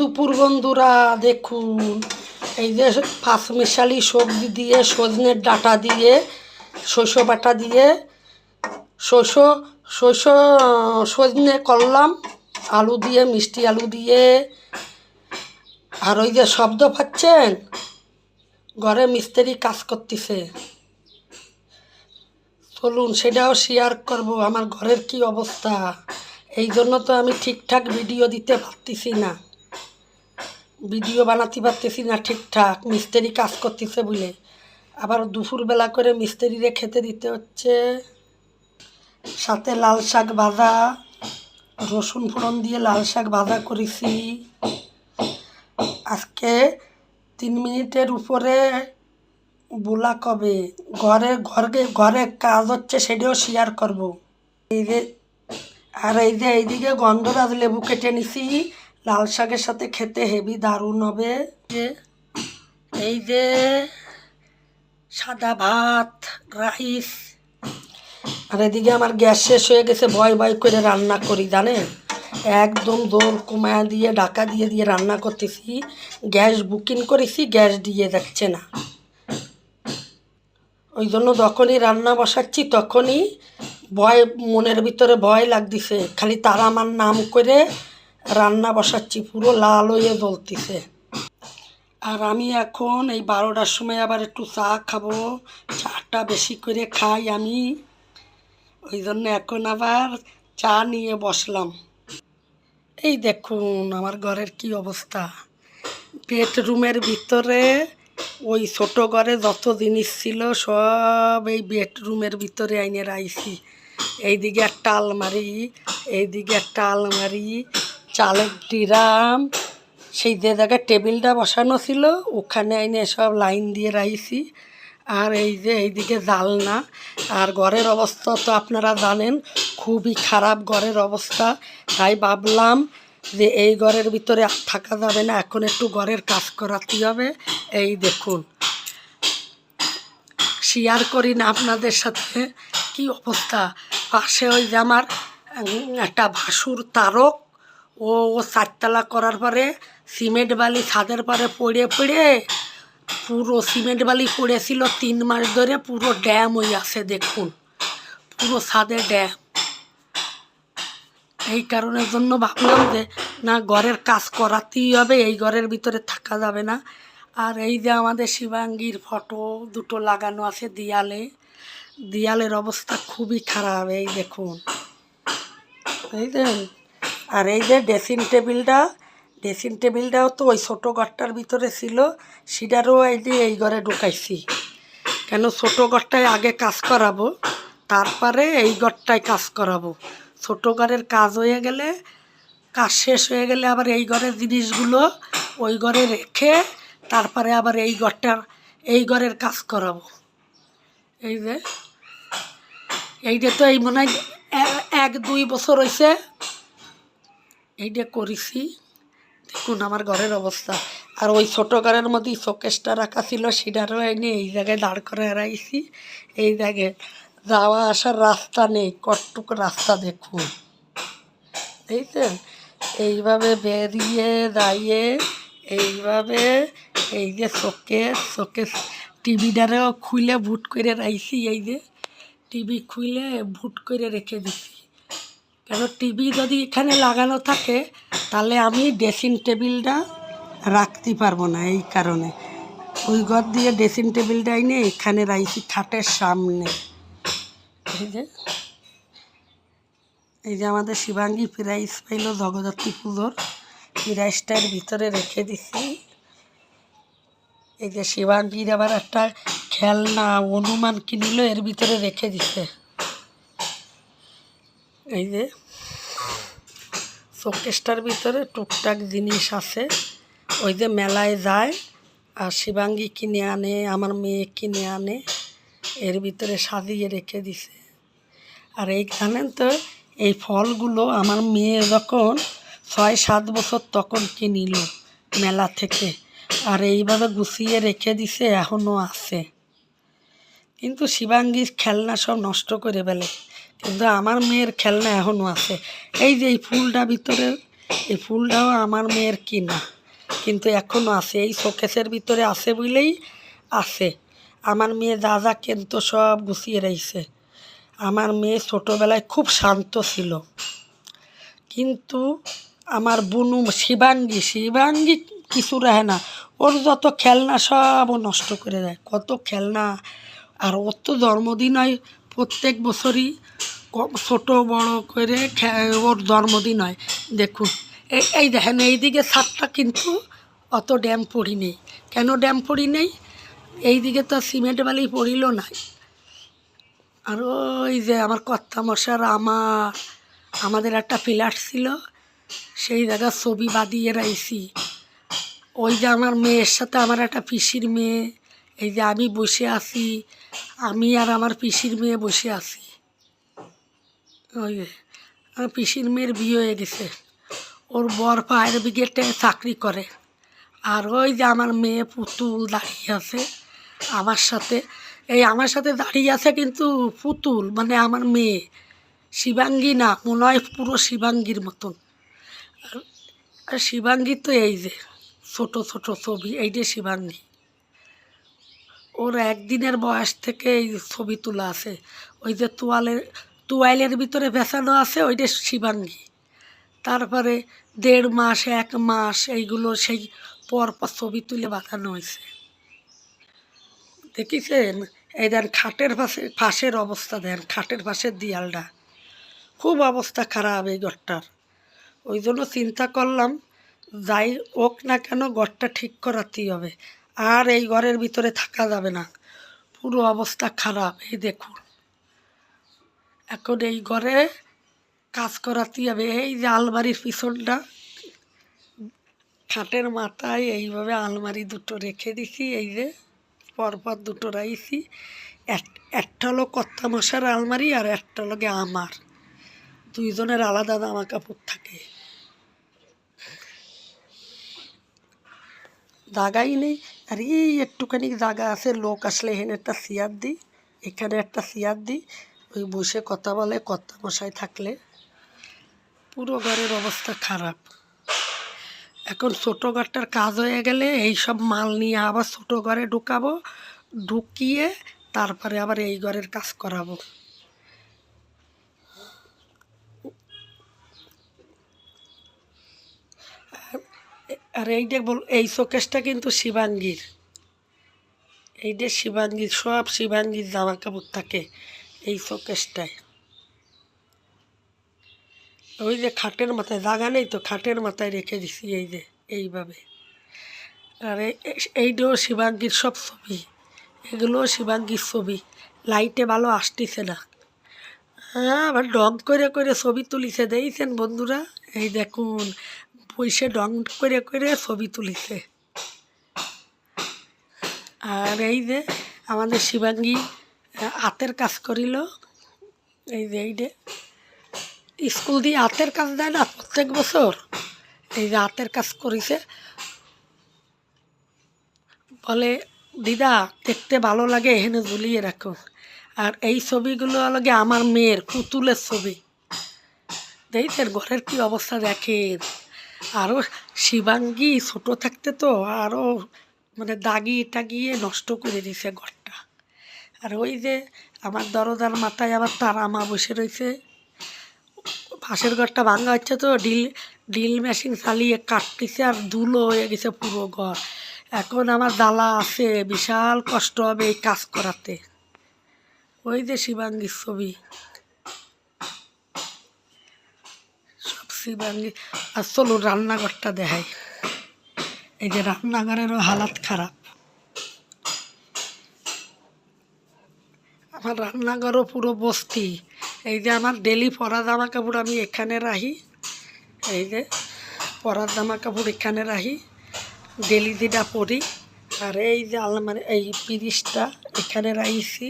দুপুর বন্ধুরা, দেখুন, এই যে পাঁচমিশালি সবজি দিয়ে, সজনের ডাটা দিয়ে, শস্য বাটা দিয়ে, শস্য শস্য, সজনে করলাম, আলু দিয়ে, মিষ্টি আলু দিয়ে, আর ওই যে শব্দ পাচ্ছেন? ঘরে মিস্ত্রি কাজ করতেছে। চলুন, সেটাও শেয়ার করব, আমার ঘরের কি অবস্থা? এই জন্য তো আমি ঠিকঠাক ভিডিও দিতে পারতেছি না। ভিডিও বানাতে পারতেছি না ঠিকঠাক, মিস্ত্রি কাজ করতেছে বলে। আবার দুপুরবেলা করে মিস্ত্রিরে খেতে দিতে হচ্ছে। সাথে লাল শাক ভাজা, রসুন ফোড়ন দিয়ে লাল শাক ভাজা করেছি। আজকে তিন মিনিটের উপরে বোলা কবে? ঘরে ঘরে ঘরে কাজ হচ্ছে সেটাও শেয়ার করব। এই যে, আর এই যে এইদিকে গন্ধরাজ লেবু কেটে নিছি। লাল শাকের সাথে খেতে হেভি দারুণ হবে। যে এই যে সাদা ভাত, রাইস। আর এদিকে আমার গ্যাস শেষ হয়ে গেছে, ভয় ভয় করে রান্না করি, জানেন? একদম দোল কমায়া দিয়ে, ঢাকা দিয়ে দিয়ে রান্না করতেছি। গ্যাস বুকিং করেছি, গ্যাস দিয়ে যাচ্ছে না। ওই জন্য যখনই রান্না বসাচ্ছি, তখনই ভয়, মনের ভিতরে ভয় লাগতেছে। খালি তারা আমার নাম করে রান্না বসাচ্ছি, পুরো লাল হয়ে জ্বলতেছে। আর আমি এখন এই বারোটার সময় আবার একটু চা খাব, চাটা বেশি করে খাই আমি। ওই জন্য এখন আবার চা নিয়ে বসলাম। এই দেখুন আমার ঘরের কি অবস্থা। বেডরুমের ভিতরে ওই ছোট ঘরে যত জিনিস ছিল সব এই বেডরুমের ভিতরে আইনে রাইছি। এইদিকে একটা আলমারি, এইদিকে একটা আলমারি চালের ডিরাম, সেই যে জায়গায় টেবিলটা বসানো ছিল, ওখানে আইনে সব লাইন দিয়ে রাইছি। আর এই যে এইদিকে জালনা, আর ঘরের অবস্থা তো আপনারা জানেন, খুবই খারাপ ঘরের অবস্থা। তাই ভাবলাম যে এই ঘরের ভিতরে আর থাকা যাবে না, এখন একটু ঘরের কাজ করাতে হবে। এই দেখুন। শেয়ার করি না আপনাদের সাথে, কি অবস্থা? পাশে ওই যে আমার একটা ভাসুর তারক ও ও চারতলা করার পরে সিমেন্ট বালি ছাদের পরে পড়ে পড়ে পুরো সিমেন্ট বালি পড়েছিল তিন মাস ধরে পুরো ড্যাম হয়ে আছে দেখুন। পুরো ছাদে ড্যাম। এই কারণের জন্য ভাবলাম যে, না, ঘরের কাজ করাতেই হবে, এই ঘরের ভিতরে থাকা যাবে না। আর এই যে আমাদের শিবাঙ্গীর ফটো দুটো লাগানো আছে দেয়ালে, দেয়ালের অবস্থা খুবই খারাপ, এই দেখুন। এই যে আর এই যে ড্রেসিং টেবিলটা, ড্রেসিং টেবিলটাও তো ওই ছোটো ঘরটার ভিতরে ছিল সেটারও এই যে এই ঘরে ঢুকাইছি। কেন ছোটো ঘরটায় আগে কাজ করাবো, তারপরে এই ঘরটায় কাজ করাবো। ছোটো ঘরের কাজ হয়ে গেলে, কাজ শেষ হয়ে গেলে আবার এই ঘরের জিনিসগুলো ওই ঘরে রেখে, তারপরে আবার এই ঘরটার, এই ঘরের কাজ করাবো। এই যে এইটা তো এই মনে হয় এক দুই বছর হয়েছে এইটা করেছি, দেখুন আমার ঘরের অবস্থা। আর ওই ছোটো ঘরের মধ্যেই শোকেসটা রাখা ছিল, সেটারও এনে এই জায়গায় দাঁড় করে রাখছি এই জায়গায় যাওয়া আসার রাস্তা নেই, কটটুক রাস্তা দেখুন। দেখছেন এইভাবে বেরিয়ে দাঁড়িয়ে, এইভাবে এই যে শোকেস শোকেস টিভিটারেও খুলে ভুট করে রাখছি এই যে। টিভি খুলে ভুট করে রেখে দিছি। কেন টিভি যদি এখানে লাগানো থাকে, তাহলে আমি ড্রেসিং টেবিলটা রাখতে পারব না এই কারণে। ওই ঘর দিয়ে ড্রেসিং টেবিলটা এনে এখানে রাখছি খাটের সামনে। এই যে এই যে আমাদের শিবাঙ্গী প্রাইজ পাইল জগদ্ধাত্রী পুজোর। প্রাইজটার ভিতরে রেখে দিছি। এই যে শিবাঙ্গীর আবার একটা খেলনা অনুমান কিনিল, এর ভিতরে রেখে দিছে। এই যে শোকেসটার ভিতরে টুকটাক জিনিস আছে। ওই যে মেলায় যায় আর শিবাঙ্গী কিনে আনে, আমার মেয়ে কিনে আনে, এর ভিতরে সাজিয়ে রেখে দিছে। আর এই জানেন তো, এই ফলগুলো আমার মেয়ে যখন ছয় সাত বছর তখন কিনিল মেলা থেকে আর এইভাবে গুছিয়ে রেখে দিছে এখনও আছে। কিন্তু শিবাঙ্গীর খেলনা সব নষ্ট করে ফেলে। কিন্তু আমার মেয়ের খেলনা এখনও আছে। এই যে এই ফুলটা ভিতরে, এই ফুলটাও আমার মেয়ের কিনা। কিন্তু এখনও আছে। এই শোকেসের ভিতরে আছে বলেই আছে। আমার মেয়ে যা যা কিন্তু সব গুছিয়ে রয়েছে আমার মেয়ে ছোটোবেলায় খুব শান্ত ছিল। কিন্তু আমার বুনু শিবাঙ্গী শিবাঙ্গী কিছু রাখে না। ওর যত খেলনা সব ও নষ্ট করে দেয়। কত খেলনা। আর ওর তো জন্মদিন হয় প্রত্যেক বছরই ছোট বড় করে ওর জন্মদিন হয়। দেখুন এই এই দেখেন, এইদিকে ছাদটা কিন্তু অত ড্যাম পড়ি নেই। কেন ড্যাম পড়ি নেই? এইদিকে তো সিমেন্ট বালি পড়িল নাই আর ওই যে আমার কর্তা মশার আমার, আমাদের একটা ফ্ল্যাট ছিল, সেই জায়গার ছবি বাঁধিয়ে রাইছি। ওই যে আমার মেয়ের সাথে আমার একটা পিসির মেয়ে এই যে আমি বসে আছি, আমি আর আমার পিসির মেয়ে বসে আছি। ওই আমার পিসির মেয়ের বিয়ে হয়ে গেছে। ওর বর ফায়ার ব্রিগেডে চাকরি করে। আর ওই যে আমার মেয়ে পুতুল দাঁড়িয়ে আছে আমার সাথে। এই আমার সাথে দাঁড়িয়ে আছে কিন্তু পুতুল মানে আমার মেয়ে। শিবাঙ্গী না, মনে হয় পুরো শিবাঙ্গীর মতন। আর শিবাঙ্গী তো এই যে, ছোট ছোট ছবি, এই যে শিবাঙ্গী। ওর একদিনের বয়স থেকে এই ছবি তোলা আছে। ওই যে তোয়ালের তোয়াইলের ভিতরে ভেসানো আছে, ওইটা শিবাঙ্গী। তারপরে দেড় মাস, এক মাস এইগুলো সেই পর পর ছবি তুলে বাঁধানো হয়েছে। দেখিছেন? এই দেন খাটের পাশে ফাঁসের অবস্থা দেন, খাটের পাশের দিয়ালটা। খুব অবস্থা খারাপ এই ঘরটার। ওই জন্য চিন্তা করলাম, যাই হোক না কেন, ঘরটা ঠিক করাতেই হবে। আর এই ঘরের ভিতরে থাকা যাবে না। পুরো অবস্থা খারাপ, এই দেখুন। এখন এই ঘরে কাজ করাতেই হবে। এই যে আলমারির পিছনটা, খাটের মাথায় এইভাবে আলমারি দুটো রেখে দিছি, এই যে পরপর দুটো রাইছি। এক- একটা হলো কর্তা মশার আলমারি আর একটা হলো আমার। দুইজনের আলাদা জামা কাপড় থাকে। জাগাই নেই। আর এই একটুখানি জায়গা আছে, লোক আসলে এখানে একটা চেয়ার দিই, এখানে একটা চেয়ার দিই, ওই বসে কথা বলে কর্তা মশাই থাকলে। পুরো ঘরের অবস্থা খারাপ। এখন ছোটো ঘরটার কাজ হয়ে গেলে এই সব মাল নিয়ে আবার ছোটো ঘরে ঢুকাবো, ঢুকিয়ে তারপরে আবার এই ঘরের কাজ করাবো। আর এইটা বল, এই শোকেসটা কিন্তু শিবাঙ্গীর। এইটা শিবাঙ্গীর, সব শিবাঙ্গীর জামা কাপড় থাকে এই শোকেসটায় ওই যে খাটের মাথায় জাগা নেই তো, খাটের মাথায় রেখে দিছি এই যে, এইভাবে। আর এই- এইটাও শিবাঙ্গীর সব ছবি এগুলোও শিবাঙ্গীর ছবি, লাইটে ভালো আসতেছে না। হ্যাঁ আবার ডং করে করে ছবি তুলিছে, দেখছেন বন্ধুরা? এই দেখুন পয়সে ডং করে করে ছবি তুলিছে। আর এই যে আমাদের শিবাঙ্গী আহ, হাতের কাজ করিল। এই যে এই যে স্কুল দিয়ে হাতের কাজ দেয় না প্রত্যেক বছর? এই যে হাতের কাজ করেছে। বলে দিদা দেখতে ভালো লাগে এখানে ঝুলিয়ে রাখো। আর এই ছবিগুলো লাগে আমার মেয়ের পুতুলের ছবি। দেখছেন ঘরের কি অবস্থা দেখেন। আরও শিবাঙ্গী ছোট থাকতে তো আরও মানে দাগিয়ে টাগিয়ে নষ্ট করে দিছে ঘরটা। আর ওই যে আমার দরজার মাথায় আবার তারা মা বসে রয়েছে পাশের ঘরটা ভাঙা হচ্ছে তো, ডিল ডিল মেশিন চালিয়ে কাটতেছে আর ধুলো হয়ে গেছে পুরো ঘর। এখন আমার দালা আছে, বিশাল কষ্ট হবে এই কাজ করাতে। ওই যে শিবাঙ্গীর ছবি। সব শিবাঙ্গী আর চলো রান্নাঘরটা দেখাই। এই যে রান্নাঘরেরও হালাত খারাপ। আমার রান্নাঘরও পুরো বস্তি। এই যে আমার ডেলি পরা জামা কাপড় আমি এখানে রাখি। এই যে পরার জামা কাপড় এখানে রাখি। ডেলি যেটা পরি। আর এই যে আলমারি, এই পিরিশটা এখানে রাখছি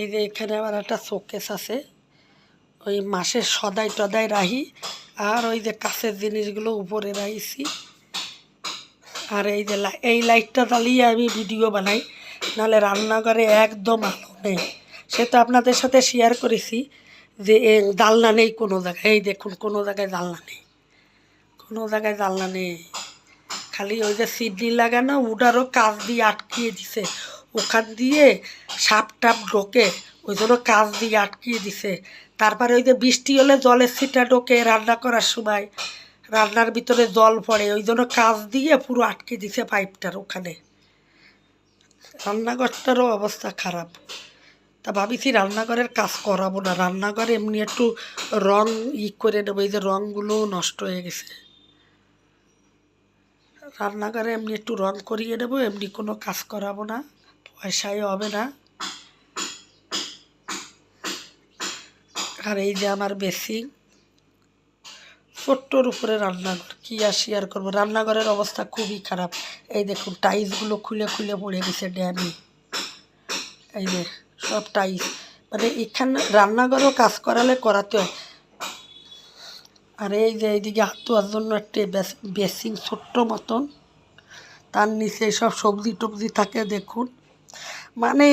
এই যে এখানে আবার একটা শোকেস আছে। ওই মাসের সদাই টদাই রাহি, আর ওই যে কাছের জিনিসগুলো উপরে রাখছি আর এই যে এই লাইটটা জ্বালিয়ে আমি ভিডিও বানাই, নাহলে রান্নাঘরে একদম আলো নেই। সে তো আপনাদের সাথে শেয়ার করেছি যে জানলা নেই কোনো জায়গায়। এই দেখুন, কোনো জায়গায় জালনা নেই। কোনো জায়গায় জালনা নেই। খালি ওই যে সিডনি লাগানো ওটারও কাজ দিয়ে আটকিয়ে দিছে। ওখান দিয়ে সাপ টাপ ঢোকে, ওই জন্য কাজ দিয়ে আটকিয়ে দিছে। তারপরে ওই যে বৃষ্টি হলে জলের ছিটা ঢোকে রান্না করার সময়। রান্নার ভিতরে জল পড়ে, ওই জন্য কাজ দিয়ে পুরো আটকে দিছে পাইপটার ওখানে। রান্নাঘরটারও অবস্থা খারাপ। তা ভাবিছি রান্নাঘরের কাজ করাবো না। রান্নাঘরে এমনি একটু রং ই করে নেব, এই যে রঙগুলোও নষ্ট হয়ে গেছে। রান্নাঘরে এমনি একটু রং করিয়ে নেব, এমনি কোনো কাজ করাবো না পয়সায় হবে না। আর এই যে আমার বেসিং ছোট্টর উপরে রান্নাঘর, কি আর শেয়ার করব? রান্নাঘরের অবস্থা খুবই খারাপ। এই দেখুন টাইলসগুলো খুলে খুলে পড়ে গেছে ড্যামে। এই যে, সব টাইলস মানে এখানে রান্নাঘরেও কাজ করালে করাতে হয়। আর এই যে এইদিকে হাত ধোয়ার জন্য একটা বেস- ছোট্ট মতন। তার নিচে সব সবজি টবজি থাকে, দেখুন। মানে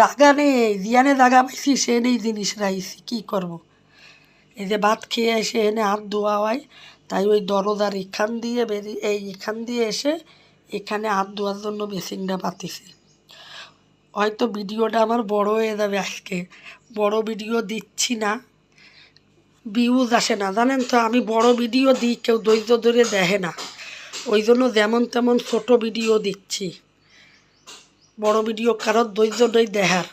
জাগা নেই, জিয়ানে জাগা পাইছি, সে নেই জিনিস রাইছি, কী করব। এই যে ভাত খেয়ে এসে এনে হাত ধোয়া হয় তাই ওই দরজার এখান দিয়ে বেরিয়ে এই এখান দিয়ে এসে এখানে হাত ধোয়ার জন্য বেসিংটা পাতিছি হয়তো ভিডিওটা আমার বড় হয়ে যাবে আজকে, বড় ভিডিও দিচ্ছি না ভিউজ আসে না, জানেন তো, আমি বড় ভিডিও দিই, কেউ ধৈর্য ধরে দেখে না, ওই জন্য যেমন তেমন ছোট ভিডিও দিচ্ছি বড় ভিডিও কারোর ধৈর্য নেই দেখার।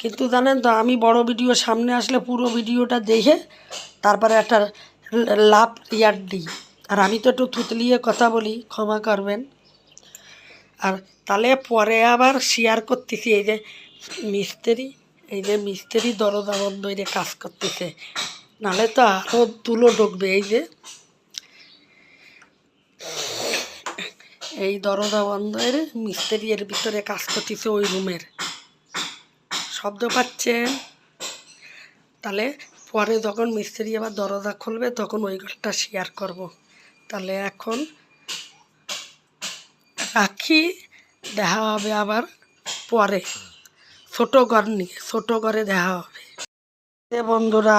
কিন্তু জানেন তো, আমি বড় ভিডিও সামনে আসলে পুরো ভিডিওটা দেখে তারপরে একটা লাভ ইয়ার দিই। আর আমি তো একটু থুতলিয়ে কথা বলি, ক্ষমা করবেন। আর তাহলে পরে আবার শেয়ার করতেছি, এই যে মিস্ত্রি, এই যে মিস্ত্রি দরজা বন্ধ কাজ করতেছে। নাহলে তো আরও তুলো ঢুকবে, এই যে এই দরজা বন্ধ হয়ে মিস্ত্রি এর ভিতরে কাজ করতেছে ওই রুমের। শব্দ পাচ্ছেন তাহলে পরে যখন মিস্ত্রি আবার দরজা খুলবে, তখন ওই ঘরটা শেয়ার করব। তাহলে এখন রাখি, দেখা হবে আবার পরে। ছোট ঘর নিয়ে, ছোট ঘরে দেখা হবে। বন্ধুরা,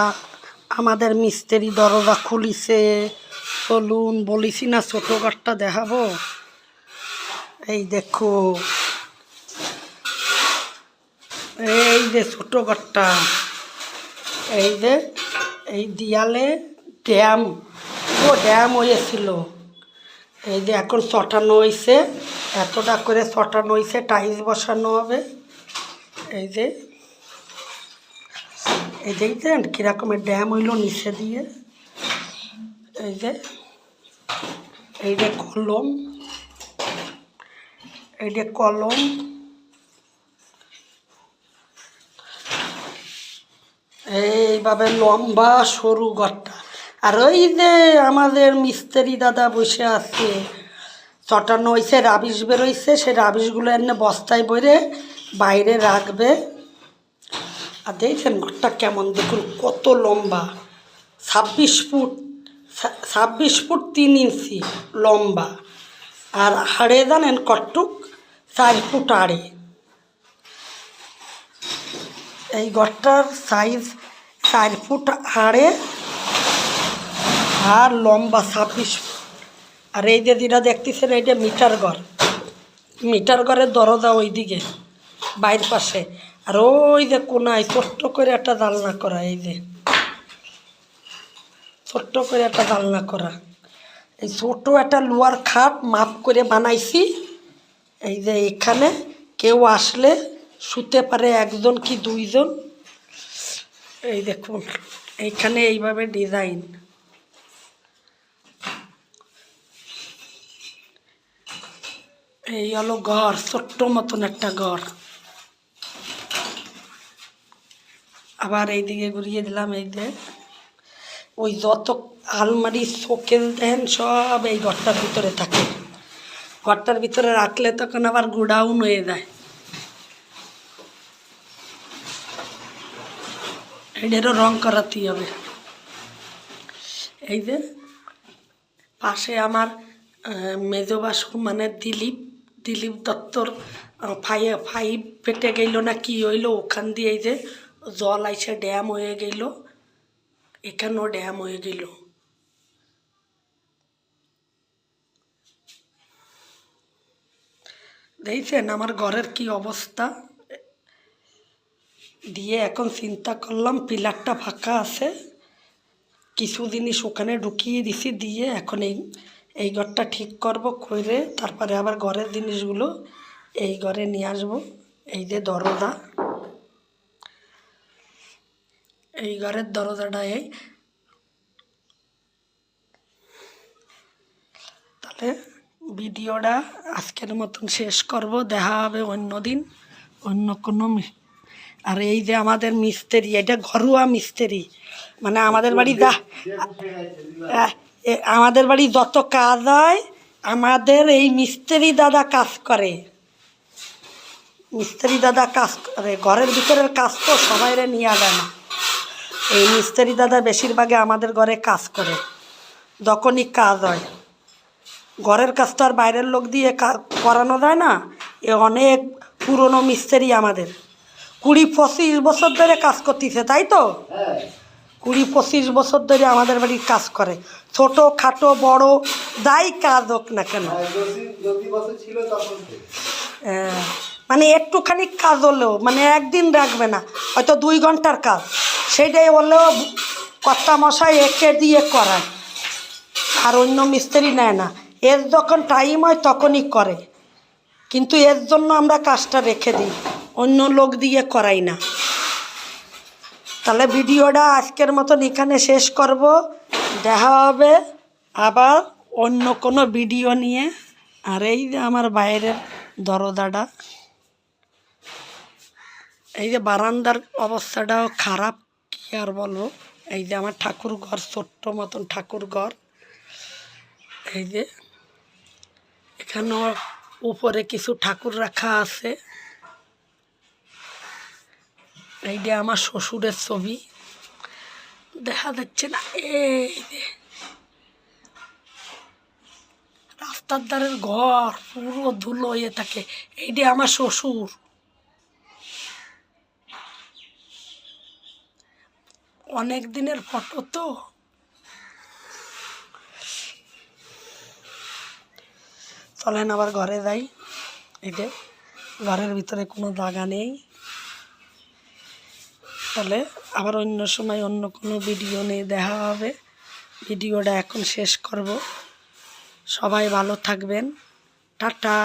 আমাদের মিস্ত্রি দরজা খুলিছে। চলুন বলিছি না ছোট ঘরটা দেখাবো। এই দেখো। এই যে ছোট ঘরটা, এই যে, এই দিয়ালে ড্যাম। ও, ড্যাম হয়েছিল। এই যে এখন চটানো হয়েছে এতটা করে চটানো হয়েছে টাইলস বসানো হবে। এই যে, এই দেখছেন কীরকমের ড্যাম হইল নিচে দিয়ে। এই যে এই যে কলম। যে কলম। এইভাবে লম্বা সরু ঘরটা আর ওই যে আমাদের মিস্ত্রি দাদা বসে আছে, চটানো হয়েছে রাবিশ বেরোইছে, সে রাবিশগুলো এনে বস্তায় ভরে বাইরে রাখবে। আর দেখছেন ঘরটা কেমন, দেখুন কত লম্বা। ছাব্বিশ ফুট ছাব্বিশ ফুট তিন ইঞ্চি লম্বা। আর হাড়ে জানেন কটুক চার ফুট আড়ে এই ঘরটার সাইজ চার ফুট আড়ে আর লম্বা ছাব্বিশ আর এই যে যেটা দেখতেছেন এইটা মিটার ঘর। মিটার ঘরের দরজা ওইদিকে, বাইর পাশে। আর ওই যে কোনায় ছোট্ট করে একটা জানলা করা, এই যে। ছোট্ট করে একটা জানলা করা। এই ছোট একটা লোয়ার খাট মাপ করে বানাইছি। এই যে এখানে কেউ আসলে শুতে পারে একজন কি দুইজন? এই দেখুন, এইখানে এইভাবে ডিজাইন এই হলো ঘর, ছোট্ট মতন একটা ঘর। আবার এইদিকে ঘুরিয়ে দিলাম, এই যে ওই যত আলমারি শোকেল দেন, সব এই ঘরটার ভিতরে থাকে। ঘরটার ভিতরে রাখলে তখন আবার গোডাউন হয়ে যায়। এটারও রং করাতেই হবে। এই যে পাশে আমার আহ, মেজো বাসু মানে দিলীপ দিলীপ দত্তর ফাই ফাইভ পেটে গেল না কি হইল ওখান দিয়ে এই যে জল আইসে ড্যাম হয়ে গেল। এখানেও ড্যাম হয়ে গেল। দেখছেন আমার ঘরের কি অবস্থা। দিয়ে এখন চিন্তা করলাম, পিলারটা ফাঁকা আছে। কিছু জিনিস ওখানে ঢুকিয়ে দিছি, দিয়ে এখন এই এই ঘরটা ঠিক করব করে তারপরে আবার ঘরের জিনিসগুলো এই ঘরে নিয়ে আসব। এই যে দরজা। এই ঘরের দরজাটা এই। তাহলে ভিডিওটা আজকের মতন শেষ করব। দেখা হবে অন্য দিন, অন্য কোনো আর এই যে আমাদের মিস্ত্রি, এটা ঘরোয়া মিস্ত্রি। মানে আমাদের বাড়ি যা আমাদের বাড়ি যত কাজ হয়, আমাদের এই মিস্ত্রি দাদা কাজ করে। মিস্ত্রি দাদা কাজ করে, ঘরের ভিতরের কাজ তো সবাইরে নিয়ে যায় না। এই মিস্ত্রি দাদা বেশিরভাগে আমাদের ঘরে কাজ করে, যখনই কাজ হয়। ঘরের কাজ তো আর বাইরের লোক দিয়ে করানো যায় না। এ অনেক পুরনো মিস্ত্রি আমাদের। কুড়ি পঁচিশ বছর ধরে কাজ করতেছে তাই তো? কুড়ি পঁচিশ বছর ধরে আমাদের বাড়ির কাজ করে। ছোট খাটো বড় যাই কাজ হোক না কেন। আহ, মানে একটুখানি কাজ হলেও মানে একদিন রাখবে না হয়তো দুই ঘণ্টার কাজ। সেটাই হলেও কর্তা মশাই একে দিয়ে করায়। আর অন্য মিস্ত্রি নেয় না। এর যখন টাইম হয় তখনই করে। কিন্তু এর জন্য আমরা কাজটা রেখে দিই, অন্য লোক দিয়ে করাই না। তাহলে ভিডিওটা আজকের মতন এখানে শেষ করব। দেখা হবে আবার অন্য কোনো ভিডিও নিয়ে। আর এই যে আমার বাইরের দরজাটা, এই যে বারান্দার অবস্থাটাও খারাপ, কি আর বলব? এই যে আমার ঠাকুর ঘর ছোট্ট মতন ঠাকুর ঘর এই যে এখানেও উপরে কিছু ঠাকুর রাখা আছে। এই যে আমার শ্বশুরের ছবি। দেখা যাচ্ছে না, এই রাস্তার ধারের ঘর, পুরো ধুলো হয়ে থাকে। এই যে আমার শ্বশুর। অনেক দিনের ফটো তো। চলেন আবার ঘরে যাই। যে, ঘরের ভিতরে কোনো জায়গা নেই। তাহলে আবার অন্য সময় অন্য কোনো ভিডিও নিয়ে দেখা হবে। ভিডিওটা এখন শেষ করব। সবাই ভালো থাকবেন। টাটা।